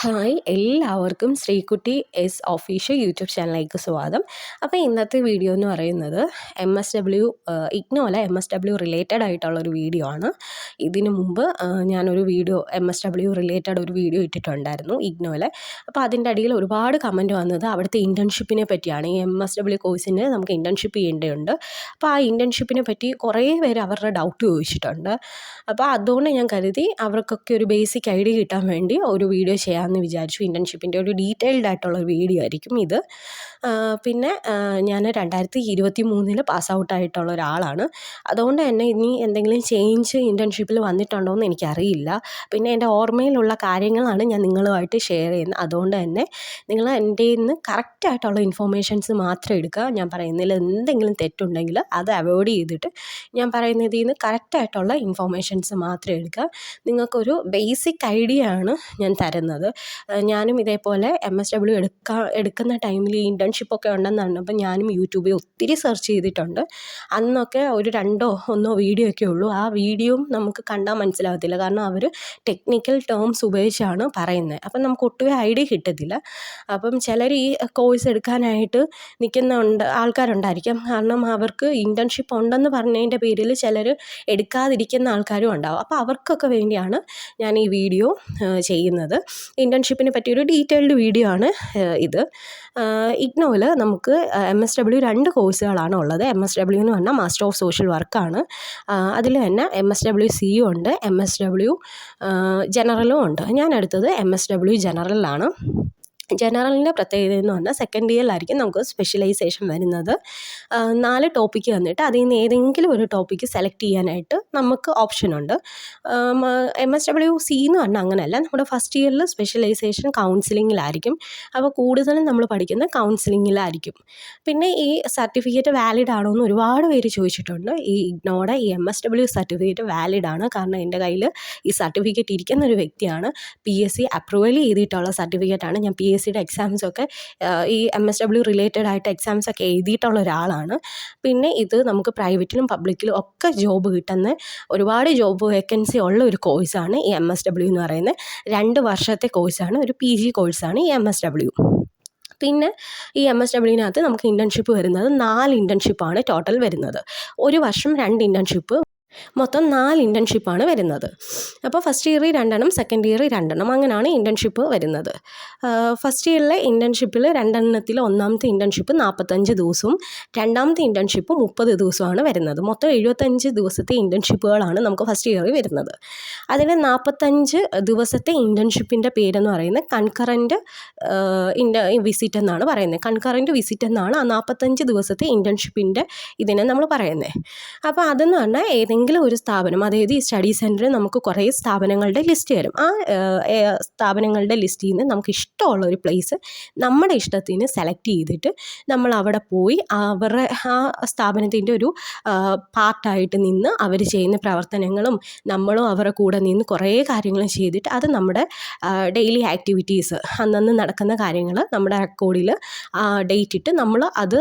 Hi എല്ലാവർക്കും Sreekutty S official YouTube ചാനലിലേക്ക് സ്വാഗതം. അപ്പോൾ ഇന്നത്തെ വീഡിയോ എന്ന് പറയുന്നത് എം എസ് ഡബ്ല്യു ഇഗ്നോല എം എസ് ഡബ്ല്യു റിലേറ്റഡ് ആയിട്ടുള്ളൊരു വീഡിയോ ആണ്. ഇതിനു മുമ്പ് ഞാനൊരു video M S W related ഒരു വീഡിയോ ഇട്ടിട്ടുണ്ടായിരുന്നു ഇഗ്നോയിലെ അപ്പോൾ അതിന്റെ അടിയിൽ ഒരുപാട് കമന്റ് വന്നത് അവിടുത്തെ ഇന്റേൺഷിപ്പിനെ പറ്റിയാണ്. ഈ എം എസ് ഡബ്ല്യു കോഴ്സിന് നമുക്ക് ഇന്റേൺഷിപ്പ് ചെയ്യേണ്ടതുണ്ട്. അപ്പോൾ ആ ഇന്റേൺഷിപ്പിനെ പറ്റി കുറേ പേര് അവരുടെ ഡൗട്ട് ചോദിച്ചിട്ടുണ്ട്. അപ്പോൾ അതുകൊണ്ട് ഞാൻ കരുതി അവർക്കൊക്കെ ഒരു ബേസിക് ഐഡിയ കിട്ടാൻ വേണ്ടി ഒരു വീഡിയോ ചെയ്യാമെന്ന് വിചാരിച്ചു. ഇന്റേൺഷിപ്പിന്റെ ഒരു ഡീറ്റെയിൽഡ് ആയിട്ടുള്ള വീഡിയോ ആയിരിക്കും ഇത്. പിന്നെ ഞാൻ രണ്ടായിരത്തി ഇരുപത്തി മൂന്നിൽ പാസ് ഔട്ട് ആയിട്ടുള്ള ഒരാളാണ്. അതുകൊണ്ട് തന്നെ ഇനി എന്തെങ്കിലും ചേഞ്ച് ഇന്റേൺഷിപ്പിൽ വന്നിട്ടുണ്ടോ എന്ന് എനിക്കറിയില്ല. പിന്നെ എന്റെ ഓർമ്മയിലുള്ള കാര്യങ്ങളാണ് ഞാൻ നിങ്ങളുമായിട്ട് ഷെയർ ചെയ്യുന്നത്. അതുകൊണ്ട് തന്നെ നിങ്ങൾ എന്റെ നിന്ന് കറക്റ്റായിട്ടുള്ള ഇൻഫോർമേഷൻസ് മാത്രം എടുക്കുക. ഞാൻ പറയുന്നതിൽ എന്തെങ്കിലും തെറ്റുണ്ടെങ്കിൽ അത് അവോയ്ഡ് ചെയ്തിട്ട് ഞാൻ പറയുന്നതിൽ നിന്ന് കറക്റ്റായിട്ടുള്ള ഇൻഫോർമേഷൻസ് മാത്രം എടുക്കുക. നിങ്ങൾക്കൊരു ബേസിക് ഐഡിയ ആണ് ഞാൻ തരുന്നത്. ഞാനും ഇതേപോലെ എം എസ് ഡബ്ല്യു എടുക്കാൻ എടുക്കുന്ന ടൈമിൽ ഈ ഇന്റേൺഷിപ്പ് ഒക്കെ ഉണ്ടെന്ന് പറഞ്ഞപ്പോൾ ഞാനും യൂട്യൂബിൽ ഒത്തിരി സെർച്ച് ചെയ്തിട്ടുണ്ട്. അന്നൊക്കെ ഒരു രണ്ടോ ഒന്നോ വീഡിയോ ഒക്കെ ഉള്ളൂ. ആ വീഡിയോയും നമുക്ക് കണ്ടാൽ മനസ്സിലാകത്തില്ല. കാരണം അവർ ടെക്നിക്കൽ ടേംസ് ഉപയോഗിച്ചാണ് പറയുന്നത്. അപ്പം നമുക്ക് ഒട്ടുമേ ഐഡിയ കിട്ടത്തില്ല. അപ്പം ചിലർ ഈ കോഴ്സ് എടുക്കാനായിട്ട് നിൽക്കുന്നുണ്ട് ആൾക്കാരുണ്ടായിരിക്കും. കാരണം അവർക്ക് ഇന്റേൺഷിപ്പ് ഉണ്ടെന്ന് പറഞ്ഞതിന്റെ പേരിൽ ചിലർ എടുക്കാതിരിക്കുന്ന ആൾക്കാരും ഉണ്ടാവും. അപ്പോൾ അവർക്കൊക്കെ വേണ്ടിയാണ് ഞാൻ ഈ വീഡിയോ ചെയ്യുന്നത്. ഇന്റേൺഷിപ്പിനെ പറ്റിയൊരു ഡീറ്റെയിൽഡ് വീഡിയോ ആണ് ഇത്. ഇഗ്നോയിൽ നമുക്ക് എം എസ് ഡബ്ല്യു രണ്ട് കോഴ്സുകളാണ് ഉള്ളത്. എം എസ് ഡബ്ല്യു എന്ന് പറഞ്ഞാൽ മാസ്റ്റർ ഓഫ് സോഷ്യൽ വർക്കാണ് അതിൽ തന്നെ എം എസ് ഡബ്ല്യു സിയും ഉണ്ട് എം എസ് ഡബ്ല്യു ജനറലും ഉണ്ട്. ഞാൻ എടുത്തത് എം എസ് ഡബ്ല്യു ജനറലാണ് ജനറലിന്റെ പ്രത്യേകത എന്ന് പറഞ്ഞാൽ സെക്കൻഡ് ഇയറിലായിരിക്കും നമുക്ക് സ്പെഷ്യലൈസേഷൻ വരുന്നത്. നാല് ടോപ്പിക്ക് തന്നിട്ട് അതിൽ നിന്ന് ഏതെങ്കിലും ഒരു ടോപ്പിക്ക് സെലക്ട് ചെയ്യാനായിട്ട് നമുക്ക് ഓപ്ഷനുണ്ട് എം എസ് ഡബ്ല്യു സി എന്ന് പറഞ്ഞാൽ അങ്ങനെയല്ല. നമ്മുടെ ഫസ്റ്റ് ഇയറിൽ സ്പെഷ്യലൈസേഷൻ കൗൺസിലിങ്ങിലായിരിക്കും അപ്പോൾ കൂടുതലും നമ്മൾ പഠിക്കുന്നത് കൗൺസിലിങ്ങിലായിരിക്കും പിന്നെ ഈ സർട്ടിഫിക്കറ്റ് വാലിഡ് ആണോ എന്ന് ഒരുപാട് പേര് ചോദിച്ചിട്ടുണ്ട്. ഈ ഇഗ്നോയുടെ ഈ M S W certificate valid ആണ്. കാരണം എന്റെ കയ്യിൽ ഈ സർട്ടിഫിക്കറ്റ് ഇരിക്കുന്ന ഒരു വ്യക്തിയാണ്. പി എസ് സി അപ്രൂവൽ ചെയ്തിട്ടുള്ള സർട്ടിഫിക്കറ്റാണ് ഞാൻ പി എസ് സിയുടെ എക്സാംസൊക്കെ ഈ എം എസ് ഡബ്ല്യു റിലേറ്റഡ് ആയിട്ട് എക്സാംസ് ഒക്കെ എഴുതിയിട്ടുള്ള ഒരാളാണ്. പിന്നെ ഇത് നമുക്ക് പ്രൈവറ്റിലും പബ്ലിക്കിലും ഒക്കെ ജോബ് കിട്ടുന്ന ഒരുപാട് ജോബ് വേക്കൻസി ഉള്ള ഒരു കോഴ്സാണ് ഈ എം എസ് ഡബ്ല്യു എന്ന് പറയുന്നത്. രണ്ട് വർഷത്തെ കോഴ്സാണ് ഒരു പി ജി കോഴ്സാണ് ഈ എം എസ് ഡബ്ല്യു പിന്നെ ഈ എം എസ് ഡബ്ല്യുവിനകത്ത് നമുക്ക് ഇന്റേൺഷിപ്പ് വരുന്നത് നാല് ഇന്റേൺഷിപ്പാണ് ടോട്ടൽ വരുന്നത്. ഒരു വർഷം രണ്ട് ഇന്റേൺഷിപ്പ് മൊത്തം നാല് ഇന്റേൺഷിപ്പാണ് വരുന്നത്. അപ്പോൾ ഫസ്റ്റ് ഇയറിൽ രണ്ടെണ്ണം സെക്കൻഡ് ഇയറിൽ രണ്ടെണ്ണം അങ്ങനെയാണ് ഇന്റേൺഷിപ്പ് വരുന്നത്. ഫസ്റ്റ് ഇയറിലെ ഇന്റേൺഷിപ്പിൽ രണ്ടെണ്ണത്തിൽ ഒന്നാമത്തെ ഇന്റേൺഷിപ്പ് നാൽപ്പത്തഞ്ച് ദിവസവും രണ്ടാമത്തെ ഇന്റേൺഷിപ്പ് മുപ്പത് ദിവസമാണ് വരുന്നത്. മൊത്തം എഴുപത്തഞ്ച് ദിവസത്തെ ഇന്റേൺഷിപ്പുകളാണ് നമുക്ക് ഫസ്റ്റ് ഇയറിൽ വരുന്നത്. അതിൽ നാൽപ്പത്തഞ്ച് ദിവസത്തെ ഇന്റേൺഷിപ്പിന്റെ പേരെന്ന് പറയുന്നത് കൺകറന്റ് ഇന്റ വിസിറ്റ് എന്നാണ് പറയുന്നത്. കൺകറന്റ് വിസിറ്റ് എന്നാണ് ആ നാൽപ്പത്തഞ്ച് ദിവസത്തെ ഇന്റേൺഷിപ്പിന്റെ ഇതിനെ നമ്മൾ പറയുന്നത്. അപ്പോൾ അതെന്ന് പറഞ്ഞാൽ ഏതെങ്കിലും ഒരു സ്ഥാപനം അതായത് ഈ സ്റ്റഡി സെന്ററിൽ നമുക്ക് കുറേ സ്ഥാപനങ്ങളുടെ ലിസ്റ്റ് തരും. ആ സ്ഥാപനങ്ങളുടെ ലിസ്റ്റിൽ നിന്ന് നമുക്ക് ഇഷ്ടമുള്ള ഒരു പ്ലേസ് നമ്മുടെ ഇഷ്ടത്തിന് സെലക്ട് ചെയ്തിട്ട് നമ്മൾ അവിടെ പോയി അവരുടെ ആ സ്ഥാപനത്തിന്റെ ഒരു പാർട്ടായിട്ട് നിന്ന് അവർ ചെയ്യുന്ന പ്രവർത്തനങ്ങളും നമ്മളും അവരുടെ കൂടെ നിന്ന് കുറേ കാര്യങ്ങളും ചെയ്തിട്ട് അത് നമ്മുടെ ഡെയിലി ആക്ടിവിറ്റീസ് അന്നന്ന് നടക്കുന്ന കാര്യങ്ങൾ നമ്മുടെ റെക്കോർഡിൽ ഡേറ്റ് ഇട്ട് നമ്മൾ അത്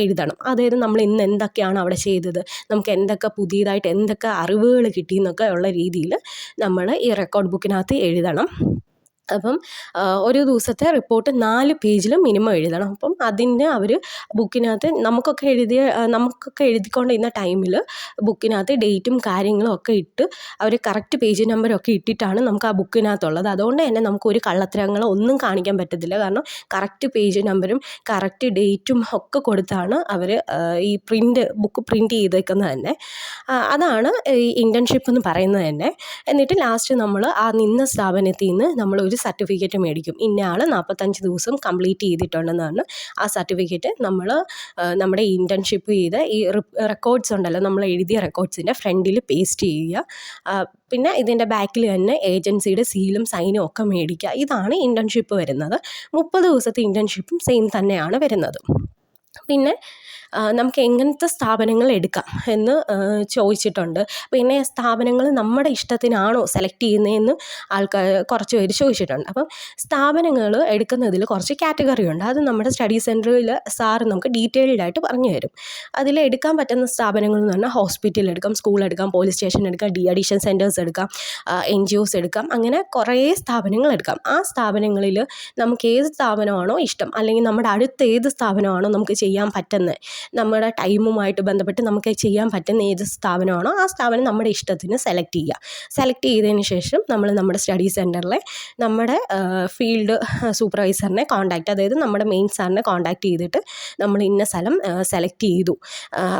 എഴുതണം. അതായത് നമ്മൾ ഇന്ന് എന്തൊക്കെയാണ് അവിടെ ചെയ്തത്? നമുക്ക് എന്തൊക്കെ പുതിയതായിട്ട് എന്തൊക്കെ അറിവുകൾ കിട്ടിയെന്നൊക്കെ ഉള്ള രീതിയിൽ നമ്മൾ ഈ റെക്കോർഡ് ബുക്കിനകത്ത് എഴുതണം. അപ്പം ഒരു ദിവസത്തെ റിപ്പോർട്ട് നാല് പേജിലും മിനിമം എഴുതണം. അപ്പം അതിന് അവർ ബുക്കിനകത്ത് നമുക്കൊക്കെ എഴുതിയ നമുക്കൊക്കെ എഴുതിക്കൊണ്ടിരുന്ന ടൈമിൽ ബുക്കിനകത്ത് ഡേറ്റും കാര്യങ്ങളും ഒക്കെ ഇട്ട് അവർ കറക്റ്റ് പേജ് നമ്പരൊക്കെ ഇട്ടിട്ടാണ് നമുക്ക് ആ ബുക്കിനകത്തുള്ളത്. അതുകൊണ്ട് തന്നെ നമുക്ക് ഒരു കള്ളത്തരങ്ങളോ ഒന്നും കാണിക്കാൻ പറ്റത്തില്ല. കാരണം കറക്റ്റ് പേജ് നമ്പറും കറക്റ്റ് ഡേറ്റും ഒക്കെ കൊടുത്താണ് അവർ ഈ പ്രിന്റ് ബുക്ക് പ്രിന്റ് ചെയ്തേക്കുന്നത് തന്നെ. അതാണ് ഈ ഇന്റേൺഷിപ്പ് എന്ന് പറയുന്നത് തന്നെ. എന്നിട്ട് ലാസ്റ്റ് നമ്മൾ ആ നിന്ന സ്ഥാപനത്തിൽ നിന്ന് നമ്മൾ ഒരു സർട്ടിഫിക്കറ്റ് മേടിക്കും. ഇന്ന ആൾ നാൽപ്പത്തഞ്ച് ദിവസം കംപ്ലീറ്റ് ചെയ്തിട്ടുണ്ടെന്നാണ് ആ സർട്ടിഫിക്കറ്റ് നമ്മൾ നമ്മുടെ ഇന്റേൺഷിപ്പ് ചെയ്ത ഈ റെക്കോർഡ്സ് ഉണ്ടല്ലോ നമ്മൾ എഴുതിയ റെക്കോർഡ്സിന്റെ ഫ്രണ്ടിൽ പേസ്റ്റ് ചെയ്യുക. പിന്നെ ഇതിന്റെ ബാക്കിൽ തന്നെ ഏജൻസിയുടെ സീലും സൈനും ഒക്കെ മേടിക്കുക. ഇതാണ് ഇന്റേൺഷിപ്പ് വരുന്നത്. മുപ്പത് ദിവസത്തെ ഇന്റേൺഷിപ്പും സെയിം തന്നെയാണ് വരുന്നത്. പിന്നെ നമുക്ക് എങ്ങനത്തെ സ്ഥാപനങ്ങൾ എടുക്കാം എന്ന് ചോദിച്ചിട്ടുണ്ട്. പിന്നെ സ്ഥാപനങ്ങൾ നമ്മുടെ ഇഷ്ടത്തിനാണോ സെലക്ട് ചെയ്യുന്നതെന്ന് ആൾക്കാർ കുറച്ച് പേര് ചോദിച്ചിട്ടുണ്ട്. അപ്പം സ്ഥാപനങ്ങൾ എടുക്കുന്നതിൽ കുറച്ച് കാറ്റഗറി ഉണ്ട്. അത് നമ്മുടെ സ്റ്റഡി സെന്ററിൽ സാറ് നമുക്ക് ഡീറ്റെയിൽഡ് ആയിട്ട് പറഞ്ഞു തരും. അതിൽ എടുക്കാൻ പറ്റുന്ന സ്ഥാപനങ്ങൾ എന്ന് പറഞ്ഞാൽ ഹോസ്പിറ്റൽ എടുക്കാം സ്കൂൾ എടുക്കാം പോലീസ് സ്റ്റേഷൻ എടുക്കാം ഡി അഡിഷൻ സെന്റേഴ്സ് എടുക്കാം എൻ ജി ഒസ് എടുക്കാം അങ്ങനെ കുറേ സ്ഥാപനങ്ങൾ എടുക്കാം. ആ സ്ഥാപനങ്ങളിൽ നമുക്ക് ഏത് സ്ഥാപനമാണോ ഇഷ്ടം അല്ലെങ്കിൽ നമ്മുടെ അടുത്ത് ഏത് സ്ഥാപനമാണോ നമുക്ക് ചെയ്യാൻ പറ്റുന്നത് നമ്മുടെ ടൈമുമായിട്ട് ബന്ധപ്പെട്ട് നമുക്ക് ചെയ്യാൻ പറ്റുന്ന ഏത് സ്ഥാപനമാണോ ആ സ്ഥാപനം നമ്മുടെ ഇഷ്ടത്തിന് സെലക്ട് ചെയ്യുക. സെലക്ട് ചെയ്തതിന് ശേഷം നമ്മൾ നമ്മുടെ സ്റ്റഡി സെന്ററിലെ നമ്മുടെ ഫീൽഡ് സൂപ്പർവൈസറിനെ കോൺടാക്റ്റ് അതായത് നമ്മുടെ മെയിൻ സാറിനെ കോൺടാക്റ്റ് ചെയ്തിട്ട് നമ്മൾ ഇന്ന സ്ഥലം സെലക്ട് ചെയ്തു.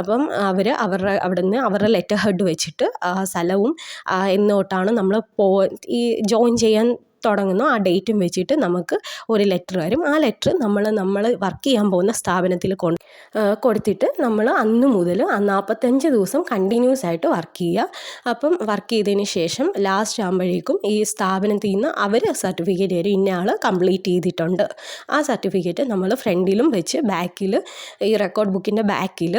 അപ്പം അവർ അവരുടെ അവിടെ നിന്ന് അവരുടെ ലെറ്റർ ഹെഡ് വെച്ചിട്ട് ആ സ്ഥലവും എന്നോട്ടാണ് നമ്മൾ പോ ഈ ജോയിൻ ചെയ്യാൻ തുടങ്ങുന്നു. ആ ഡേറ്റും വെച്ചിട്ട് നമുക്ക് ഒരു ലെറ്റർ വരും ആ ലെറ്റർ നമ്മൾ നമ്മൾ വർക്ക് ചെയ്യാൻ പോകുന്ന സ്ഥാപനത്തിൽ കൊണ്ട് കൊടുത്തിട്ട് നമ്മൾ അന്ന് മുതൽ ആ നാൽപ്പത്തഞ്ച് ദിവസം കണ്ടിന്യൂസ് ആയിട്ട് വർക്ക് ചെയ്യുക. അപ്പം വർക്ക് ചെയ്തതിന് ശേഷം ലാസ്റ്റ് ആകുമ്പോഴേക്കും ഈ സ്ഥാപനത്തിൽ നിന്ന് അവർ സർട്ടിഫിക്കറ്റ് തരും ഇന്ന ആൾ കംപ്ലീറ്റ് ചെയ്തിട്ടുണ്ട്. ആ സർട്ടിഫിക്കറ്റ് നമ്മൾ ഫ്രണ്ടിലും വെച്ച് ബാക്കിൽ ഈ റെക്കോർഡ് ബുക്കിന്റെ ബാക്കിൽ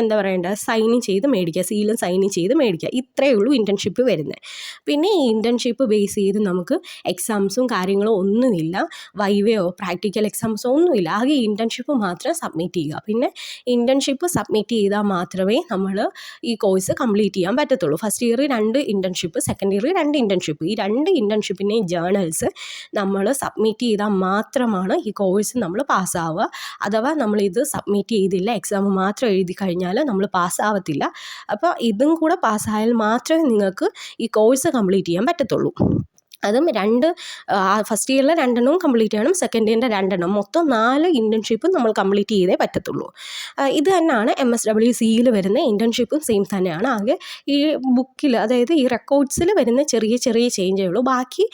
എന്താ പറയേണ്ട സൈൻ ചെയ്ത് മേടിക്കുക. സീലും സൈൻ ചെയ്ത് മേടിക്കുക. ഇത്രയേ ഉള്ളൂ ഇന്റേൺഷിപ്പ് വരുന്നത്. പിന്നെ ഈ ഇന്റേൺഷിപ്പ് ബേസ് ചെയ്ത് നമുക്ക് എക്സാംസും കാര്യങ്ങളും ഒന്നുമില്ല. വൈവയോ പ്രാക്ടിക്കൽ എക്സാംസോ ഒന്നുമില്ല. ആകെ ഇന്റേൺഷിപ്പ് മാത്രം സബ്മിറ്റ് ചെയ്യുക. പിന്നെ ഇന്റേൺഷിപ്പ് സബ്മിറ്റ് ചെയ്താൽ മാത്രമേ നമ്മൾ ഈ കോഴ്സ് കംപ്ലീറ്റ് ചെയ്യാൻ പറ്റത്തുള്ളൂ. ഫസ്റ്റ് ഇയർ രണ്ട് ഇന്റേൺഷിപ്പ് സെക്കൻഡ് ഇയർ രണ്ട് ഇന്റേൺഷിപ്പ് ഈ രണ്ട് ഇന്റേൺഷിപ്പിന്റെയും ജേണൽസ് നമ്മൾ സബ്മിറ്റ് ചെയ്താൽ മാത്രമാണ് ഈ കോഴ്സ് നമ്മൾ പാസ്സാവുക അഥവാ നമ്മളിത് സബ്മിറ്റ് ചെയ്തില്ല എക്സാം മാത്രം എഴുതി കഴിഞ്ഞാൽ നമ്മൾ പാസ്സാവത്തില്ല അപ്പോൾ ഇതും കൂടെ പാസ്സായാൽ മാത്രമേ നിങ്ങൾക്ക് ഈ കോഴ്സ് കംപ്ലീറ്റ് ചെയ്യാൻ പറ്റത്തുള്ളൂ. അതും രണ്ട് ഫസ്റ്റ് ഇയറിലെ രണ്ടെണ്ണവും കംപ്ലീറ്റ് ചെയ്യണം സെക്കൻഡ് ഇയറിന്റെ രണ്ടെണ്ണം. മൊത്തം നാല് ഇന്റേൺഷിപ്പും നമ്മൾ കംപ്ലീറ്റ് ചെയ്തേ പറ്റത്തുള്ളൂ. ഇത് തന്നെയാണ് എം എസ് ഡബ്ല്യു സിയിൽ വരുന്ന ഇന്റേൺഷിപ്പും സെയിം തന്നെയാണ്. ആകെ ഈ ബുക്കിൽ അതായത് ഈ റെക്കോർഡ്സിൽ വരുന്ന ചെറിയ ചെറിയ ചേഞ്ചേ ഉള്ളൂ. ബാക്കി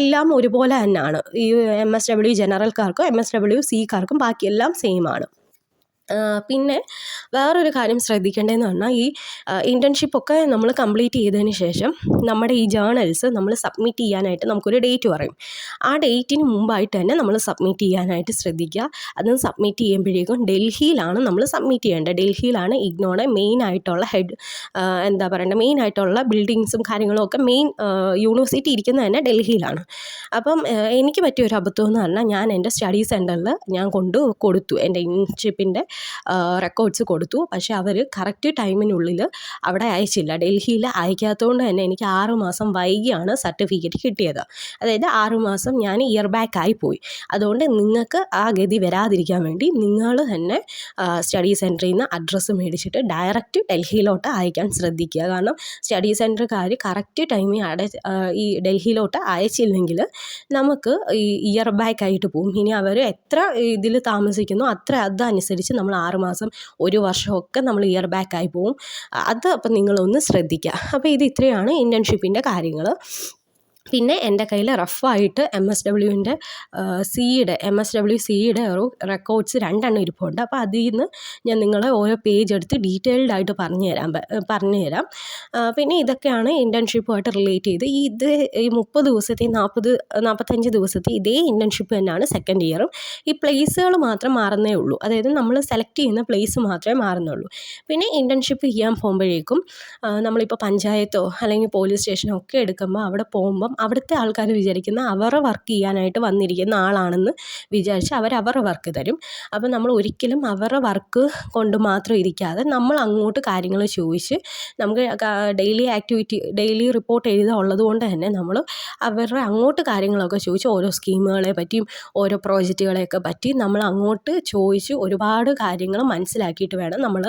എല്ലാം ഒരുപോലെ തന്നെയാണ്. ഈ എം എസ് ഡബ്ല്യു ജനറൽക്കാർക്കും എം എസ് ഡബ്ല്യു സിക്കാർക്കും ബാക്കിയെല്ലാം സെയിം ആണ്. പിന്നെ വേറൊരു കാര്യം ശ്രദ്ധിക്കേണ്ടതെന്ന് പറഞ്ഞാൽ ഈ ഇന്റേൺഷിപ്പൊക്കെ നമ്മൾ കംപ്ലീറ്റ് ചെയ്തതിന് ശേഷം നമ്മുടെ ഈ ജേണൽസ് നമ്മൾ സബ്മിറ്റ് ചെയ്യാനായിട്ട് നമുക്കൊരു ഡേറ്റ് പറയും. ആ ഡേറ്റിന് മുമ്പായിട്ട് തന്നെ നമ്മൾ സബ്മിറ്റ് ചെയ്യാനായിട്ട് ശ്രദ്ധിക്കുക. അത് സബ്മിറ്റ് ചെയ്യുമ്പോഴേക്കും ഡൽഹിയിലാണ് നമ്മൾ സബ്മിറ്റ് ചെയ്യേണ്ടത്. ഡൽഹിയിലാണ് ഇഗ്നോയുടെ മെയിൻ ആയിട്ടുള്ള ഹെഡ് എന്താ പറയേണ്ടത് മെയിൻ ആയിട്ടുള്ള ബിൽഡിങ്സും കാര്യങ്ങളും ഒക്കെ മെയിൻ യൂണിവേഴ്സിറ്റി ഇരിക്കുന്നത് തന്നെ ഡൽഹിയിലാണ്. അപ്പം എനിക്ക് പറ്റിയ ഒരു അബദ്ധം എന്ന് പറഞ്ഞാൽ ഞാൻ എന്റെ സ്റ്റഡി സെന്ററിൽ ഞാൻ കൊണ്ടു കൊടുത്തു എന്റെ ഇൻഷിപ്പിന്റെ റെക്കോർഡ്സ് കൊടുത്തു. പക്ഷേ അവർ കറക്റ്റ് ടൈമിനുള്ളിൽ അവിടെ അയച്ചില്ല. ഡൽഹിയിൽ അയക്കാത്തതുകൊണ്ട് തന്നെ എനിക്ക് ആറ് മാസം വൈകിയാണ് സർട്ടിഫിക്കറ്റ് കിട്ടിയത്. അതായത് ആറ് മാസം ഞാൻ ഇയർ ബാക്ക് പോയി. അതുകൊണ്ട് നിങ്ങൾക്ക് ആ ഗതി വരാതിരിക്കാൻ വേണ്ടി നിങ്ങൾ തന്നെ സ്റ്റഡി സെന്ററിൽ നിന്ന് അഡ്രസ്സ് മേടിച്ചിട്ട് ഡയറക്റ്റ് ഡൽഹിയിലോട്ട് അയക്കാൻ ശ്രദ്ധിക്കുക. കാരണം സ്റ്റഡി സെന്ററുകാർ കറക്റ്റ് ടൈമിൽ അട ഈ ഡൽഹിയിലോട്ട് അയച്ചില്ലെങ്കിൽ നമുക്ക് ഈ ഇയർ ബാക്ക് ആയിട്ട് പോകും ഇനി അവർ എത്ര ഇതിൽ താമസിക്കുന്നു അത്ര അതനുസരിച്ച് നമ്മൾ ആറ് മാസം ഒരു വർഷമൊക്കെ നമ്മൾ ഇയർ ബാക്കായി പോവും. അത് അപ്പം നിങ്ങളൊന്ന് ശ്രദ്ധിക്കുക അപ്പോൾ ഇത് ഇത്രയാണ് ഇന്റേൺഷിപ്പിന്റെ കാര്യങ്ങൾ. പിന്നെ എന്റെ കയ്യിൽ റഫായിട്ട് എം എസ് ഡബ്ല്യുവിന്റെ സിയുടെ എം എസ് ഡബ്ല്യു സിയുടെ ഒരു റെക്കോർഡ്സ് രണ്ടെണ്ണം ഇരിപ്പുണ്ട്. അപ്പോൾ അതിൽ നിന്ന് ഞാൻ നിങ്ങളെ ഓരോ പേജ് എടുത്ത് ഡീറ്റെയിൽഡ് ആയിട്ട് പറഞ്ഞു തരാം. പറഞ്ഞു തരാം. പിന്നെ ഇതൊക്കെയാണ് ഇന്റേൺഷിപ്പുമായിട്ട് റിലേറ്റ് ചെയ്ത്. ഈ ഇത് ഈ മുപ്പത് ദിവസത്തെ നാൽപ്പത് നാൽപ്പത്തഞ്ച് ദിവസത്തെ ഇതേ ഇന്റേൺഷിപ്പ് തന്നെയാണ് സെക്കൻഡ് ഇയറും ഈ പ്ലേസുകൾ മാത്രം മാറുന്നേ ഉള്ളൂ. അതായത് നമ്മൾ സെലക്ട് ചെയ്യുന്ന പ്ലേസ് മാത്രമേ മാറുന്നുള്ളൂ. പിന്നെ ഇന്റേൺഷിപ്പ് ചെയ്യാൻ പോകുമ്പോഴേക്കും നമ്മളിപ്പോൾ പഞ്ചായത്തോ അല്ലെങ്കിൽ പോലീസ് സ്റ്റേഷനോ ഒക്കെ എടുക്കുമ്പോൾ അവിടെ പോകുമ്പം അവിടുത്തെ ആൾക്കാർ വിചാരിക്കുന്ന അവരുടെ വർക്ക് ചെയ്യാനായിട്ട് വന്നിരിക്കുന്ന ആളാണെന്ന് വിചാരിച്ച് അവർ അവരുടെ വർക്ക് തരും. അപ്പോൾ നമ്മൾ ഒരിക്കലും അവരുടെ വർക്ക് കൊണ്ട് മാത്രം ഇരിക്കാതെ നമ്മൾ അങ്ങോട്ട് കാര്യങ്ങൾ ചോദിച്ച് നമുക്ക് ഡെയിലി ആക്ടിവിറ്റി ഡെയിലി റിപ്പോർട്ട് എഴുതുക ഉള്ളത് കൊണ്ട് തന്നെ നമ്മൾ അവരുടെ അങ്ങോട്ട് കാര്യങ്ങളൊക്കെ ചോദിച്ച് ഓരോ സ്കീമുകളെ പറ്റിയും ഓരോ പ്രോജക്റ്റുകളെയൊക്കെ പറ്റി നമ്മൾ അങ്ങോട്ട് ചോദിച്ച് ഒരുപാട് കാര്യങ്ങൾ മനസ്സിലാക്കിയിട്ട് വേണം നമ്മൾ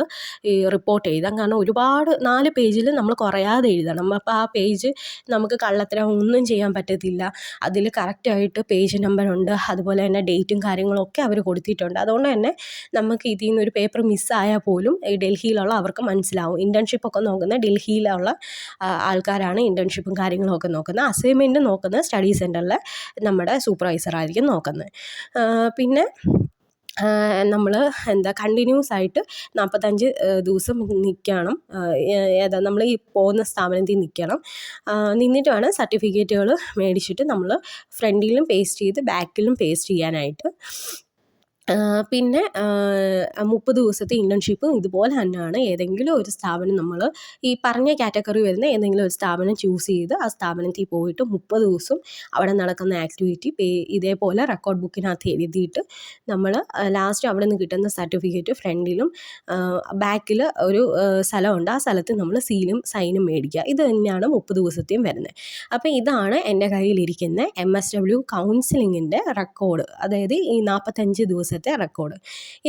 ഈ റിപ്പോർട്ട് എഴുതാൻ. കാരണം ഒരുപാട് നാല് പേജിൽ നമ്മൾ കുറയാതെ എഴുതണം. അപ്പോൾ ആ പേജ് നമുക്ക് കള്ളത്തരം ഒന്നും ചെയ്യാൻ പറ്റത്തില്ല. അതിൽ കറക്റ്റായിട്ട് പേജ് നമ്പറുണ്ട് അതുപോലെ തന്നെ ഡേറ്റും കാര്യങ്ങളൊക്കെ അവർ കൊടുത്തിട്ടുണ്ട്. അതുകൊണ്ട് തന്നെ നമുക്ക് ഇതിൽ നിന്ന് ഒരു പേപ്പർ മിസ്സായാൽ പോലും ഈ ഡൽഹിയിലുള്ള അവർക്ക് മനസ്സിലാവും. ഇന്റേൺഷിപ്പ് ഒക്കെ നോക്കുന്ന ഡൽഹിയിലുള്ള ആൾക്കാരാണ് ഇന്റേൺഷിപ്പും കാര്യങ്ങളൊക്കെ നോക്കുന്നത്. അസൈൻമെന്റ് നോക്കുന്നത് സ്റ്റഡി സെന്ററിലെ നമ്മുടെ സൂപ്പർവൈസറായിരിക്കും നോക്കുന്നത്. പിന്നെ നമ്മൾ എന്താ കണ്ടിന്യൂസ് ആയിട്ട് നാൽപ്പത്തഞ്ച് ദിവസം നിൽക്കണം ഏതാ നമ്മൾ ഈ പോകുന്ന സ്ഥാപനത്തിൽ നിൽക്കണം നിന്നിട്ട് വേണം സർട്ടിഫിക്കറ്റുകൾ മേടിച്ചിട്ട് നമ്മൾ ഫ്രണ്ടിലും പേസ്റ്റ് ചെയ്ത് ബാക്കിലും പേസ്റ്റ് ചെയ്യാനായിട്ട് പിന്നെ മുപ്പത് ദിവസത്തെ ഇന്റേൺഷിപ്പും ഇതുപോലെ തന്നെയാണ്. ഏതെങ്കിലും ഒരു സ്ഥാപനം നമ്മൾ ഈ പറഞ്ഞ കാറ്റഗറി വരുന്ന ഏതെങ്കിലും ഒരു സ്ഥാപനം ചൂസ് ചെയ്ത് ആ സ്ഥാപനത്തിൽ പോയിട്ട് മുപ്പത് ദിവസം അവിടെ നടക്കുന്ന ആക്ടിവിറ്റി പേ ഇതേപോലെ റെക്കോർഡ് ബുക്കിനകത്ത് എഴുതിയിട്ട് നമ്മൾ ലാസ്റ്റ് അവിടെ നിന്ന് കിട്ടുന്ന സർട്ടിഫിക്കറ്റ് ഫ്രണ്ടിലും ബാക്കിൽ ഒരു സ്ഥലമുണ്ട്. ആ സ്ഥലത്ത് നമ്മൾ സീലും സൈനും മേടിക്കുക. ഇത് തന്നെയാണ് മുപ്പത് ദിവസത്തെയും വരുന്നത്. അപ്പോൾ ഇതാണ് എന്റെ കയ്യിലിരിക്കുന്ന എം എസ് ഡബ്ല്യു കൗൺസിലിങ്ങിന്റെ റെക്കോർഡ് അതായത് ഈ നാൽപ്പത്തഞ്ച് ദിവസത്തെ റെക്കോർഡ്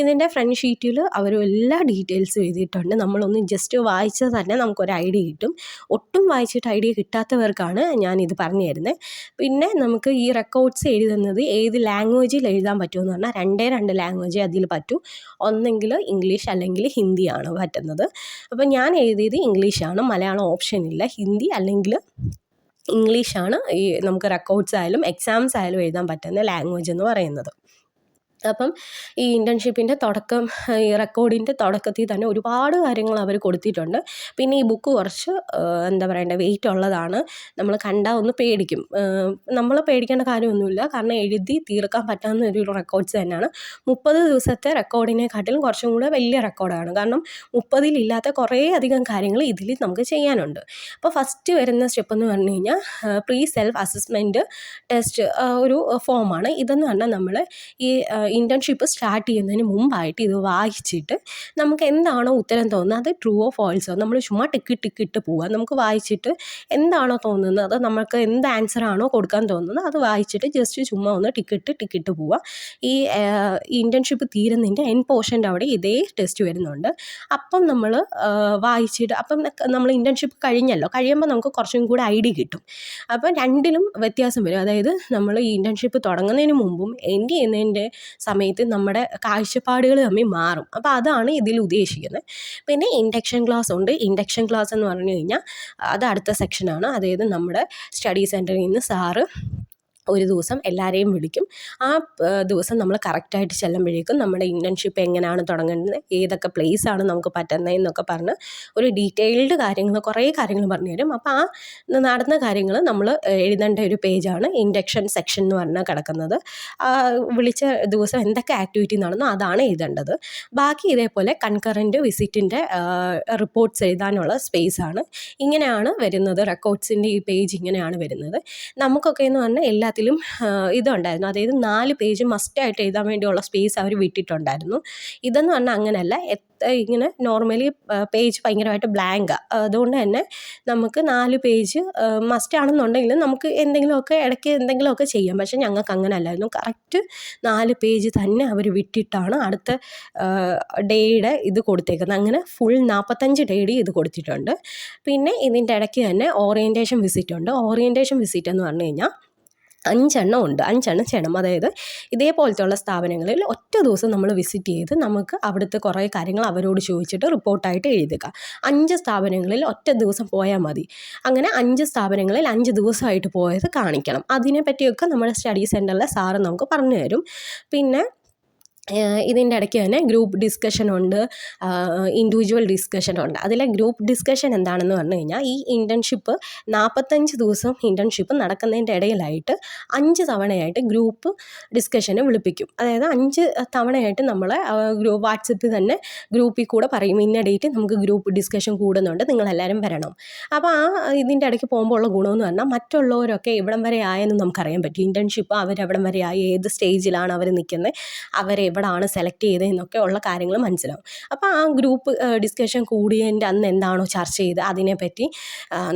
ഇതിന്റെ ഫ്രണ്ട് ഷീറ്റിൽ അവർ എല്ലാ ഡീറ്റെയിൽസും എഴുതിയിട്ടുണ്ട്. നമ്മളൊന്ന് ജസ്റ്റ് വായിച്ചാൽ തന്നെ നമുക്കൊരു ഐഡിയ കിട്ടും. ഒട്ടും വായിച്ചിട്ട് ഐഡിയ കിട്ടാത്തവർക്കാണ് ഞാനിത് പറഞ്ഞു തരുന്നത് പിന്നെ നമുക്ക് ഈ റെക്കോർഡ്സ് എഴുതുന്നത് ഏത് ലാംഗ്വേജിൽ എഴുതാൻ പറ്റുമെന്ന് പറഞ്ഞാൽ രണ്ടേ രണ്ട് ലാംഗ്വേജ് അതിൽ പറ്റൂ. ഒന്നെങ്കിൽ ഇംഗ്ലീഷ് അല്ലെങ്കിൽ ഹിന്ദിയാണ് പറ്റുന്നത്. അപ്പോൾ ഞാൻ എഴുതിയത് ഇംഗ്ലീഷാണ്. മലയാളം ഓപ്ഷൻ ഇല്ല. ഹിന്ദി അല്ലെങ്കിൽ ഇംഗ്ലീഷാണ് ഈ നമുക്ക് റെക്കോർഡ്സ് ആയാലും എക്സാംസ് ആയാലും എഴുതാൻ പറ്റുന്ന ലാംഗ്വേജ് എന്ന് പറയുന്നത്. അപ്പം ഈ ഇന്റേൺഷിപ്പിന്റെ തുടക്കം ഈ റെക്കോർഡിന്റെ തുടക്കത്തിൽ തന്നെ ഒരുപാട് കാര്യങ്ങൾ അവർ കൊടുത്തിട്ടുണ്ട്. പിന്നെ ഈ ബുക്ക് കുറച്ച് എന്താ പറയണ്ടേ വെയിറ്റ് ഉള്ളതാണ്. നമ്മൾ കണ്ടാൽ ഒന്ന് പേടിക്കും. നമ്മൾ പേടിക്കേണ്ട കാര്യമൊന്നുമില്ല. കാരണം എഴുതി തീർക്കാൻ പറ്റാവുന്ന ഒരു റെക്കോർഡ്സ് തന്നെയാണ്. മുപ്പത് ദിവസത്തെ റെക്കോർഡിനെക്കാട്ടിലും കുറച്ചും കൂടെ വലിയ റെക്കോർഡാണ് കാരണം മുപ്പതിലില്ലാത്ത കുറേ അധികം കാര്യങ്ങൾ ഇതിൽ നമുക്ക് ചെയ്യാനുണ്ട്. അപ്പോൾ ഫസ്റ്റ് വരുന്ന സ്റ്റെപ്പ് എന്ന് പറഞ്ഞു കഴിഞ്ഞാൽ പ്രീ സെൽഫ് അസസ്മെന്റ് ടെസ്റ്റ് ഒരു ഫോമാണ് ഇതെന്ന് പറഞ്ഞാൽ നമ്മൾ ഈ ഇന്റേൺഷിപ്പ് സ്റ്റാർട്ട് ചെയ്യുന്നതിന് മുമ്പായിട്ട് ഇത് വായിച്ചിട്ട് നമുക്ക് എന്താണോ ഉത്തരം തോന്നുന്നത് അത് ട്രൂ ഫോൾസോ നമ്മൾ ചുമ്മാ ടിക്ക് ടിക്ക് ഇട്ട് പോവുക നമുക്ക് വായിച്ചിട്ട് എന്താണോ തോന്നുന്നത് അത് നമുക്ക് എന്ത് ആൻസർ ആണോ കൊടുക്കാൻ തോന്നുന്നത് അത് വായിച്ചിട്ട് ജസ്റ്റ് ചുമ്മാ ഒന്ന് ടിക്കിട്ട് ടിക്കിട്ട് പോവുക ഈ ഇന്റേൺഷിപ്പ് തീരുന്നതിന്റെ എൻ പോർഷന്റെ അവിടെ ഇതേ ടെസ്റ്റ് വരുന്നുണ്ട്. അപ്പം നമ്മൾ വായിച്ചിട്ട് അപ്പം നമ്മൾ ഇന്റേൺഷിപ്പ് കഴിഞ്ഞല്ലോ കഴിയുമ്പോൾ നമുക്ക് കുറച്ചും കൂടി ഐഡിയ കിട്ടും. അപ്പം രണ്ടിലും വ്യത്യാസം വരും. അതായത് നമ്മൾ ഈ ഇന്റേൺഷിപ്പ് തുടങ്ങുന്നതിന് മുമ്പും എൻഡ് ചെയ്യുന്നതിന്റെ സമയത്ത് നമ്മുടെ കാഴ്ചപ്പാടുകൾ തമ്മിൽ മാറും. അപ്പോൾ അതാണ് ഇതിൽ ഉദ്ദേശിക്കുന്നത്. പിന്നെ ഇൻഡക്ഷൻ ക്ലാസ് ഉണ്ട്. ഇൻഡക്ഷൻ ക്ലാസ് എന്ന് പറഞ്ഞു കഴിഞ്ഞാൽ അത് അടുത്ത സെക്ഷനാണ് അതായത് നമ്മുടെ സ്റ്റഡി സെന്ററിൽ നിന്ന് സാറ് ഒരു ദിവസം എല്ലാവരെയും വിളിക്കും. ആ ദിവസം നമ്മൾ കറക്റ്റായിട്ട് ചെല്ലുമ്പോഴേക്കും നമ്മുടെ ഇന്റേൺഷിപ്പ് എങ്ങനെയാണ് തുടങ്ങേണ്ടത് ഏതൊക്കെ ആണ് നമുക്ക് പറ്റുന്നത് എന്നൊക്കെ പറഞ്ഞ് ഒരു ഡീറ്റെയിൽഡ് കാര്യങ്ങൾ കുറേ കാര്യങ്ങൾ പറഞ്ഞു തരും. അപ്പോൾ ആ നടന്ന കാര്യങ്ങൾ നമ്മൾ എഴുതേണ്ട ഒരു പേജാണ് ഇൻഡക്ഷൻ സെക്ഷൻ എന്ന് പറഞ്ഞാൽ കിടക്കുന്നത്. വിളിച്ച ദിവസം എന്തൊക്കെ ആക്ടിവിറ്റി നടന്നോ അതാണ് എഴുതേണ്ടത്. ബാക്കി ഇതേപോലെ കൺകറന്റ് വിസിറ്റിന്റെ റിപ്പോർട്ട്സ് എഴുതാനുള്ള സ്പേസാണ് ഇങ്ങനെയാണ് വരുന്നത് റെക്കോർഡ്സിന്റെ ഈ പേജ് ഇങ്ങനെയാണ് വരുന്നത്. നമുക്കൊക്കെ എന്ന് പറഞ്ഞാൽ എല്ലാ എല്ലാത്തിലും ഇതുണ്ടായിരുന്നു. അതായത് നാല് പേജ് മസ്റ്റായിട്ട് എഴുതാൻ വേണ്ടിയുള്ള സ്പേസ് അവർ വിട്ടിട്ടുണ്ടായിരുന്നു. ഇതെന്ന് പറഞ്ഞാൽ അങ്ങനെയല്ല ഇങ്ങനെ നോർമലി പേജ് ഭയങ്കരമായിട്ട് ബ്ലാങ്കാണ് അതുകൊണ്ട് തന്നെ നമുക്ക് നാല് പേജ് മസ്റ്റ് നമുക്ക് എന്തെങ്കിലുമൊക്കെ ഇടയ്ക്ക് എന്തെങ്കിലുമൊക്കെ ചെയ്യാം. പക്ഷേ ഞങ്ങൾക്ക് അങ്ങനെ അല്ലായിരുന്നു കറക്റ്റ് നാല് പേജ് തന്നെ അവർ വിട്ടിട്ടാണ് അടുത്ത ഡേയുടെ ഇത് കൊടുത്തേക്കുന്നത്. അങ്ങനെ ഫുൾ നാൽപ്പത്തഞ്ച് ഡേയുടെ ഇത് കൊടുത്തിട്ടുണ്ട്. പിന്നെ ഇതിന്റെ ഇടയ്ക്ക് തന്നെ ഓറിയന്റേഷൻ വിസിറ്റ് ഉണ്ട്. ഓറിയന്റേഷൻ വിസിറ്റ് എന്ന് പറഞ്ഞു കഴിഞ്ഞാൽ അഞ്ചെണ്ണം ഉണ്ട്. അഞ്ചെണ്ണം ചെയ്യണം. അതായത് ഇതേപോലത്തുള്ള സ്ഥാപനങ്ങളിൽ ഒറ്റ ദിവസം നമ്മൾ വിസിറ്റ് ചെയ്ത് നമുക്ക് അവിടുത്തെ കുറേ കാര്യങ്ങൾ അവരോട് ചോദിച്ചിട്ട് റിപ്പോർട്ടായിട്ട് എഴുതുക. അഞ്ച് സ്ഥാപനങ്ങളിൽ ഒറ്റ ദിവസം പോയാൽ മതി. അങ്ങനെ അഞ്ച് സ്ഥാപനങ്ങളിൽ അഞ്ച് ദിവസമായിട്ട് പോയത് കാണിക്കണം. അതിനെപ്പറ്റിയൊക്കെ നമ്മുടെ സ്റ്റഡി സെന്ററിലെ സാറ് നമുക്ക് പറഞ്ഞു തരും പിന്നെ ഇതിന്റെ ഇടയ്ക്ക് തന്നെ ഗ്രൂപ്പ് ഡിസ്കഷൻ ഉണ്ട് ഇൻഡിവിജ്വൽ ഡിസ്കഷൻ ഉണ്ട്. അതിലെ ഗ്രൂപ്പ് ഡിസ്കഷൻ എന്താണെന്ന് പറഞ്ഞു കഴിഞ്ഞാൽ ഈ ഇന്റേൺഷിപ്പ് നാൽപ്പത്തഞ്ച് ദിവസം ഇന്റേൺഷിപ്പ് നടക്കുന്നതിന്റെ ഇടയിലായിട്ട് അഞ്ച് തവണയായിട്ട് ഗ്രൂപ്പ് ഡിസ്കഷന് വിളിപ്പിക്കും. അതായത് അഞ്ച് തവണയായിട്ട് നമ്മൾ ഗ്രൂപ്പ് വാട്സപ്പിൽ തന്നെ ഗ്രൂപ്പിൽ കൂടെ പറയും ഇന്ന ഡേറ്റ് നമുക്ക് ഗ്രൂപ്പ് ഡിസ്കഷൻ കൂടുന്നുണ്ട് നിങ്ങളെല്ലാവരും വരണം. അപ്പോൾ ആ ഇതിന്റെ ഇടയ്ക്ക് പോകുമ്പോൾ ഉള്ള ഗുണമെന്ന് പറഞ്ഞാൽ മറ്റുള്ളവരൊക്കെ ഇവിടം വരെ ആയെന്ന് നമുക്കറിയാൻ പറ്റും. ഇന്റേൺഷിപ്പ് അവരെവിടം വരെ ആയി ഏത് സ്റ്റേജിലാണ് അവർ നിൽക്കുന്നത് അവരെ എവിടാണ് സെലക്ട് ചെയ്തതെന്നൊക്കെ ഉള്ള കാര്യങ്ങൾ മനസ്സിലാവും. അപ്പോൾ ആ ഗ്രൂപ്പ് ഡിസ്കഷൻ കൂടിയതിന്റെ അന്ന് എന്താണോ ചർച്ച ചെയ്ത് അതിനെപ്പറ്റി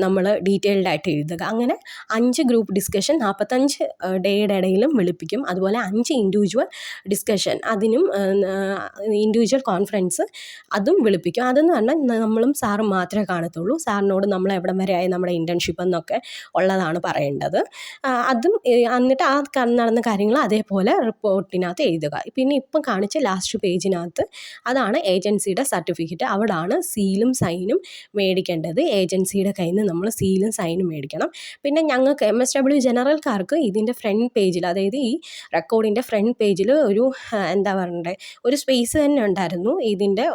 നമ്മൾ ഡീറ്റെയിൽഡ് ആയിട്ട് എഴുതുക. അങ്ങനെ അഞ്ച് ഗ്രൂപ്പ് ഡിസ്കഷൻ നാൽപ്പത്തഞ്ച് ഡേയുടെ ഇടയിലും വിളിപ്പിക്കും. അതുപോലെ അഞ്ച് ഇൻഡിവിജ്വൽ ഡിസ്കഷൻ അതിനും ഇൻഡിവിജ്വൽ കോൺഫറൻസ് അതും വിളിപ്പിക്കും. അതെന്ന് പറഞ്ഞാൽ നമ്മളും സാറും മാത്രമേ കാണത്തുള്ളൂ. സാറിനോട് നമ്മൾ എവിടം വരെ ആയി നമ്മുടെ ഇന്റേൺഷിപ്പ് എന്നൊക്കെ ഉള്ളതാണ് പറയേണ്ടത്. അതും എന്നിട്ട് ആ നടന്ന കാര്യങ്ങൾ അതേപോലെ റിപ്പോർട്ടിനകത്ത് എഴുതുക. പിന്നെ ഇപ്പം കാണിച്ച ലാസ്റ്റ് പേജിനകത്ത് അതാണ് ഏജൻസിയുടെ സർട്ടിഫിക്കറ്റ് അവിടാണ് സീലും സൈനും മേടിക്കേണ്ടത്. ഏജൻസിയുടെ കയ്യിൽ നിന്ന് നമ്മൾ സീലും സൈനും മേടിക്കണം. പിന്നെ ഞങ്ങൾക്ക് എം എസ് ഡബ്ല്യു ജനറൽക്കാർക്ക് ഇതിന്റെ ഫ്രണ്ട് പേജിൽ അതായത് ഈ റെക്കോർഡിന്റെ ഫ്രണ്ട് പേജിൽ ഒരു എന്താ പറയണ്ടേ ഒരു സ്പേസ് തന്നെ ഉണ്ടായിരുന്നു. ഇതിന്റെ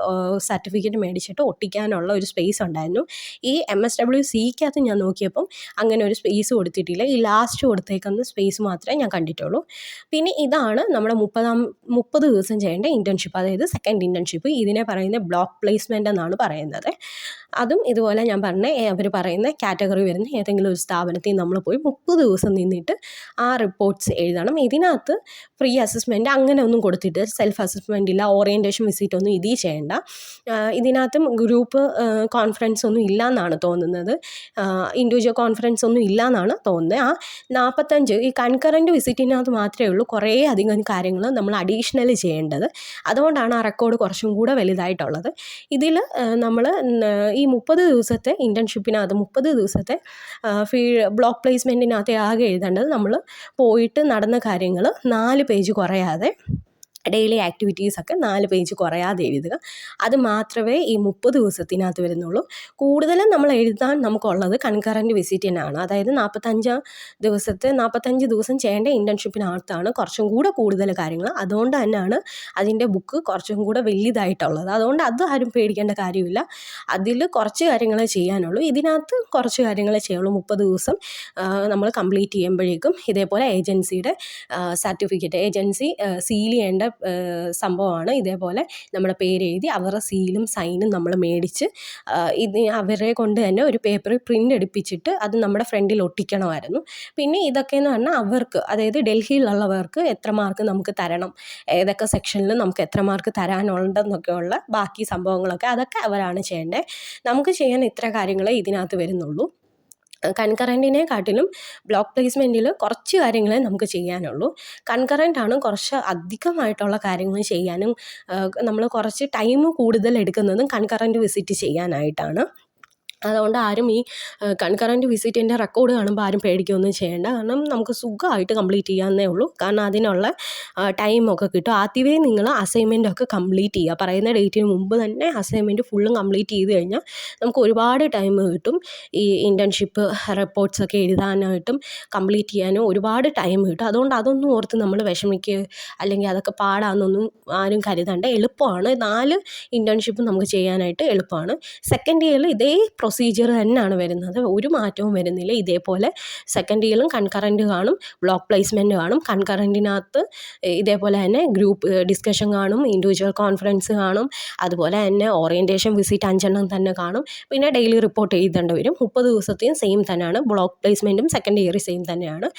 സർട്ടിഫിക്കറ്റ് മേടിച്ചിട്ട് ഒട്ടിക്കാനുള്ള ഒരു സ്പേസ് ഉണ്ടായിരുന്നു. ഈ എം എസ് ഡബ്ല്യു സിക്കകത്ത് ഞാൻ നോക്കിയപ്പം അങ്ങനെ ഒരു സ്പേസ് കൊടുത്തിട്ടില്ല. ഈ ലാസ്റ്റ് കൊടുത്തേക്കുന്ന സ്പേസ് മാത്രമേ ഞാൻ കണ്ടിട്ടുള്ളൂ. പിന്നെ ഇതാണ് നമ്മുടെ മുപ്പതാം മുപ്പത് മുപ്പത് ദിവസം ചെയ്യേണ്ട ഇന്റേൺഷിപ്പ് അതായത് സെക്കൻഡ് ഇന്റേൺഷിപ്പ് ഇതിനെ പറയുന്ന ബ്ലോക്ക് പ്ലേസ്മെന്റ് എന്നാണ് പറയുന്നത്. അതും ഇതുപോലെ ഞാൻ പറഞ്ഞ അവർ പറയുന്ന കാറ്റഗറി വരുന്ന ഏതെങ്കിലും ഒരു സ്ഥാപനത്തിൽ നമ്മൾ പോയി മുപ്പത് ദിവസം നിന്നിട്ട് ആ റിപ്പോർട്ട്സ് എഴുതണം. ഇതിനകത്ത് ഫ്രീ അസസ്മെന്റ് അങ്ങനെ ഒന്നും കൊടുത്തിട്ട് സെൽഫ് അസസ്മെന്റ് ഇല്ല ഓറിയന്റേഷൻ വിസിറ്റ് ഒന്നും ഇതിൽ ചെയ്യേണ്ട. ഇതിനകത്തും ഗ്രൂപ്പ് കോൺഫറൻസ് ഒന്നും ഇല്ല എന്നാണ് തോന്നുന്നത് ഇൻഡിവിജ്വൽ കോൺഫറൻസ് ഒന്നും ഇല്ല എന്നാണ് തോന്നുന്നത്. ആ നാൽപ്പത്തഞ്ച് ഈ കൺകറന്റ് വിസിറ്റിനകത്ത് മാത്രമേ ഉള്ളൂ കുറേ അധികം കാര്യങ്ങൾ നമ്മൾ അഡീഷണലി ചെയ്യേണ്ടത്. അതുകൊണ്ടാണ് ആ റെക്കോർഡ് കുറച്ചും കൂടെ വലുതായിട്ടുള്ളത്. ഇതിൽ നമ്മൾ മുപ്പത് ദിവസത്തെ ഇന്റേൺഷിപ്പിനകത്ത് മുപ്പത് ദിവസത്തെ ഫീ ബ്ലോക്ക് പ്ലേസ്മെന്റിനകത്ത് ആകെ എഴുതേണ്ടത് നമ്മൾ പോയിട്ട് നടന്ന കാര്യങ്ങൾ നാല് പേജ് കുറയാതെ ഡെയിലി ആക്ടിവിറ്റീസൊക്കെ നാല് പേജ് കുറയാതെ എഴുതുക. അത് മാത്രമേ ഈ മുപ്പത് ദിവസത്തിനകത്ത് വരുന്നുള്ളൂ. കൂടുതലും നമ്മൾ എഴുതാൻ നമുക്കുള്ളത് കൺകറന്റ് വിസിറ്റിനാണ് അതായത് നാൽപ്പത്തഞ്ച് ദിവസത്തെ നാൽപ്പത്തഞ്ച് ദിവസം ചെയ്യേണ്ട ഇന്റേൺഷിപ്പിനകത്താണ് കുറച്ചും കൂടെ കൂടുതൽ കാര്യങ്ങൾ. അതുകൊണ്ട് തന്നെയാണ് അതിന്റെ ബുക്ക് കുറച്ചും കൂടെ വലിയതായിട്ടുള്ളത് അതുകൊണ്ട് അത് ആരും പേടിക്കേണ്ട കാര്യമില്ല. അതിൽ കുറച്ച് കാര്യങ്ങളെ ചെയ്യാനുള്ളൂ. ഇതിനകത്ത് കുറച്ച് കാര്യങ്ങളെ ചെയ്യുള്ളൂ. മുപ്പത് ദിവസം നമ്മൾ കംപ്ലീറ്റ് ചെയ്യുമ്പോഴേക്കും ഇതേപോലെ ഏജൻസിയുടെ സർട്ടിഫിക്കറ്റ് ഏജൻസി സീൽ ചെയ്യേണ്ട സംഭവമാണ്. ഇതേപോലെ നമ്മുടെ പേര് എഴുതി അവരുടെ സീലും സൈനും നമ്മൾ മേടിച്ച് ഇത് അവരെ കൊണ്ട് തന്നെ ഒരു പേപ്പറിൽ പ്രിന്റ് എടുപ്പിച്ചിട്ട് അത് നമ്മുടെ ഫ്രണ്ടിൽ ഒട്ടിക്കണമായിരുന്നു. പിന്നെ ഇതൊക്കെ എന്ന് പറഞ്ഞാൽ അവർക്ക് അതായത് ഡൽഹിയിലുള്ളവർക്ക് എത്ര മാർക്ക് നമുക്ക് തരണം ഏതൊക്കെ സെക്ഷനിൽ നമുക്ക് എത്ര മാർക്ക് തരാനുണ്ടെന്നൊക്കെയുള്ള ബാക്കി സംഭവങ്ങളൊക്കെ അതൊക്കെ അവരാണ് ചെയ്യേണ്ടത്. നമുക്ക് ചെയ്യാൻ ഇത്ര കാര്യങ്ങളെ ഇതിനകത്ത് വരുന്നുള്ളൂ. കൺകറന്റിനെക്കാട്ടിലും ബ്ലോക്ക് പ്ലേസ്മെന്റിൽ കുറച്ച് കാര്യങ്ങളെ നമുക്ക് ചെയ്യാനുള്ളൂ. കൺകറന്റാണ് കുറച്ച് അധികമായിട്ടുള്ള കാര്യങ്ങൾ ചെയ്യാനും നമ്മൾ കുറച്ച് ടൈം കൂടുതൽ എടുക്കുന്നതും കൺകറന്റ് വിസിറ്റ് ചെയ്യാനായിട്ടാണ്. അതുകൊണ്ട് ആരും ഈ കൺകറന്റ് വിസിറ്റിന്റെ റെക്കോർഡ് കാണുമ്പോൾ ആരും പേടിക്കുകയൊന്നും ചെയ്യേണ്ട. കാരണം നമുക്ക് സുഖമായിട്ട് കംപ്ലീറ്റ് ചെയ്യാവുന്നേ ഉള്ളൂ. കാരണം അതിനുള്ള ടൈമൊക്കെ കിട്ടും. ആദ്യമേ നിങ്ങൾ അസൈൻമെന്റൊക്കെ കംപ്ലീറ്റ് ചെയ്യുക. പറയുന്ന ഡേറ്റിന് മുമ്പ് തന്നെ അസൈൻമെന്റ് ഫുള്ളും കംപ്ലീറ്റ് ചെയ്ത് കഴിഞ്ഞാൽ നമുക്ക് ഒരുപാട് ടൈം കിട്ടും. ഈ ഇന്റേൺഷിപ്പ് റിപ്പോർട്ട്സൊക്കെ എഴുതാനായിട്ടും കംപ്ലീറ്റ് ചെയ്യാനും ഒരുപാട് ടൈം കിട്ടും. അതുകൊണ്ട് അതൊന്നും ഓർത്ത് നമ്മൾ വിഷമിക്കുക അല്ലെങ്കിൽ അതൊക്കെ പാടാമെന്നൊന്നും ആരും കരുതണ്ട. എളുപ്പമാണ്. നാല് ഇന്റേൺഷിപ്പ് നമുക്ക് ചെയ്യാനായിട്ട് എളുപ്പമാണ്. സെക്കൻഡ് ഇയറിൽ ഇതേ പ്രൊസീജിയർ തന്നെയാണ് വരുന്നത്. ഒരു മാറ്റവും വരുന്നില്ല. ഇതേപോലെ സെക്കൻഡ് ഇയറിലും കൺകറന്റ് കാണും ബ്ലോക്ക് പ്ലേസ്മെന്റ് കാണും. കൺകറന്റിനകത്ത് ഇതേപോലെ തന്നെ ഗ്രൂപ്പ് ഡിസ്കഷൻ കാണും ഇൻഡിവിജ്വൽ കോൺഫറൻസ് കാണും. അതുപോലെ തന്നെ ഓറിയന്റേഷൻ വിസിറ്റ് അഞ്ചെണ്ണം തന്നെ കാണും. പിന്നെ ഡെയിലി റിപ്പോർട്ട് എഴുതേണ്ടി വരും. മുപ്പത് ദിവസത്തെയും സെയിം തന്നെയാണ്. ബ്ലോക്ക് പ്ലേസ്മെന്റും സെക്കൻഡ് ഇയർ സെയിം തന്നെയാണ്.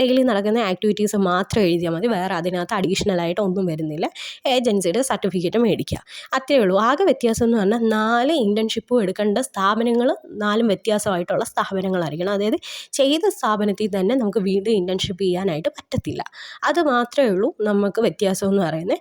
ഡെയിലി നടക്കുന്ന ആക്ടിവിറ്റീസ് മാത്രം എഴുതിയാൽ മതി. വേറെ അതിനകത്ത് അഡീഷണൽ ആയിട്ട് ഒന്നും വരുന്നില്ല. ഏജൻസിയുടെ സർട്ടിഫിക്കറ്റ് മേടിക്കുക. അത്രയേ ഉള്ളൂ. ആകെ വ്യത്യാസം എന്ന് പറഞ്ഞാൽ നാല് ഇന്റേൺഷിപ്പും എടുക്കേണ്ട സ്ഥാപനം സ്ഥാപനങ്ങൾ നാലും വ്യത്യാസമായിട്ടുള്ള സ്ഥാപനങ്ങളായിരിക്കണം. അതായത് ചെയ്ത സ്ഥാപനത്തിൽ തന്നെ നമുക്ക് വീണ്ടും ഇന്റേൺഷിപ്പ് ചെയ്യാനായിട്ട് പറ്റത്തില്ല. അത് മാത്രമേ ഉള്ളൂ നമുക്ക് വ്യത്യാസം എന്ന് പറയുന്നത്.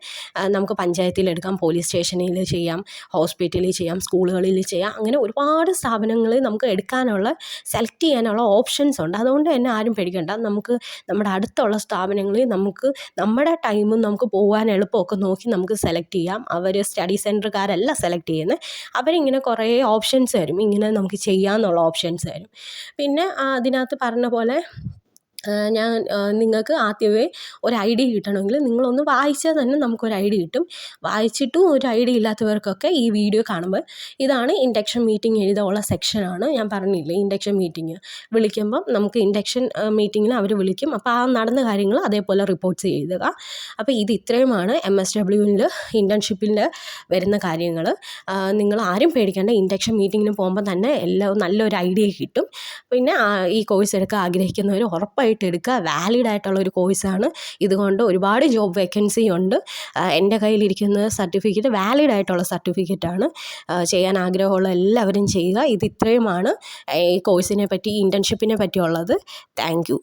നമുക്ക് പഞ്ചായത്തിലെടുക്കാം പോലീസ് സ്റ്റേഷനിൽ ചെയ്യാം ഹോസ്പിറ്റലിൽ ചെയ്യാം സ്കൂളുകളിൽ ചെയ്യാം. അങ്ങനെ ഒരുപാട് സ്ഥാപനങ്ങളിൽ നമുക്ക് എടുക്കാനുള്ള സെലക്ട് ചെയ്യാനുള്ള ഓപ്ഷൻസ് ഉണ്ട്. അതുകൊണ്ട് തന്നെ ആരും പേടിക്കേണ്ട. നമുക്ക് നമ്മുടെ അടുത്തുള്ള സ്ഥാപനങ്ങളിൽ നമുക്ക് നമ്മുടെ ടൈമും നമുക്ക് പോകാൻ എളുപ്പമൊക്കെ നോക്കി നമുക്ക് സെലക്ട് ചെയ്യാം. അവർ സ്റ്റഡി സെന്ററുകാരല്ല സെലക്ട് ചെയ്യുന്നത്. അവരിങ്ങനെ കുറേ ഓപ്ഷൻസ് തരും. ഇങ്ങനെ നമുക്ക് ചെയ്യാമെന്നുള്ള ഓപ്ഷൻസ് തരും. പിന്നെ അതിനകത്ത് പറഞ്ഞ പോലെ ഞാൻ നിങ്ങൾക്ക് ആദ്യമേ ഒരു ഐഡിയ കിട്ടണമെങ്കിൽ നിങ്ങളൊന്ന് വായിച്ചാൽ തന്നെ നമുക്കൊരു ഐഡിയ കിട്ടും. വായിച്ചിട്ടും ഒരു ഐഡിയ ഇല്ലാത്തവർക്കൊക്കെ ഈ വീഡിയോ കാണുമ്പോൾ ഇതാണ് ഇൻഡക്ഷൻ മീറ്റിംഗ് എഴുതാനുള്ള സെക്ഷനാണ്. ഞാൻ പറഞ്ഞില്ലേ ഇൻഡക്ഷൻ മീറ്റിംഗ്. വിളിക്കുമ്പം നമുക്ക് ഇൻഡക്ഷൻ മീറ്റിങ്ങിന് അവർ വിളിക്കും. അപ്പോൾ ആ നടന്ന കാര്യങ്ങൾ അതേപോലെ റിപ്പോർട്ട്സ് എഴുതുക. അപ്പോൾ ഇത് ഇത്രയുമാണ് എം എസ് ഡബ്ല്യുവിൽ ഇന്റേൺഷിപ്പിന്റെ വരുന്ന കാര്യങ്ങൾ. നിങ്ങൾ ആരും പേടിക്കേണ്ട ഇൻഡക്ഷൻ മീറ്റിങ്ങിന് പോകുമ്പോൾ തന്നെ എല്ലാം നല്ലൊരു ഐഡിയ കിട്ടും. പിന്നെ ഈ കോഴ്സ് എടുക്കാൻ ആഗ്രഹിക്കുന്നവർ ഉറപ്പായിട്ടും ആയിട്ട് എടുക്കുക. വാലിഡ് ആയിട്ടുള്ള ഒരു കോഴ്സാണ് ഇതുകൊണ്ട് ഒരുപാട് ജോബ് വേക്കൻസി ഉണ്ട്. എന്റെ കയ്യിലിരിക്കുന്ന സർട്ടിഫിക്കറ്റ് വാലിഡ് ആയിട്ടുള്ള സർട്ടിഫിക്കറ്റാണ് ചെയ്യാൻ ആഗ്രഹമുള്ള എല്ലാവരും ചെയ്യുക. ഇത് ഇത്രയുമാണ് ഈ കോഴ്സിനെ പറ്റി ഇന്റേൺഷിപ്പിനെ പറ്റിയുള്ളത്. താങ്ക്